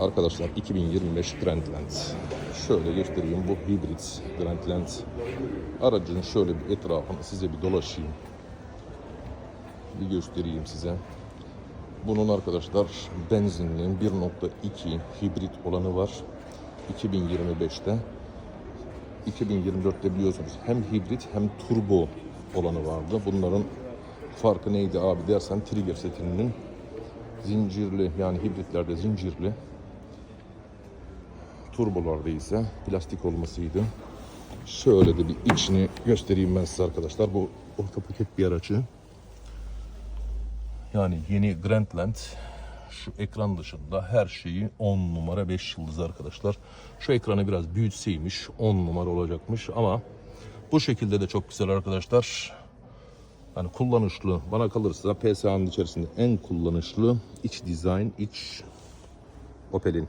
Arkadaşlar 2025 Grandland. Şöyle göstereyim bu hibrit Grandland. Aracın şöyle bir etrafını size bir dolaşayım. Bir göstereyim size. Bunun arkadaşlar benzinli 1.2 hibrit olanı var. 2025'te. 2024'te biliyorsunuz hem hibrit hem turbo olanı vardı. Bunların farkı neydi abi dersen trigger setinin zincirli yani hibritlerde zincirli turbolarda ise plastik olmasıydı. Şöyle de bir içini göstereyim ben size arkadaşlar. Bu orta paket bir aracı. Yani yeni Grandland şu ekran dışında her şeyi 10 numara 5 yıldız arkadaşlar. Şu ekranı biraz büyütseymiş 10 numara olacakmış ama bu şekilde de çok güzel arkadaşlar. Yani kullanışlı bana kalırsa PSA'nın içerisinde en kullanışlı iç dizayn iç Opel'in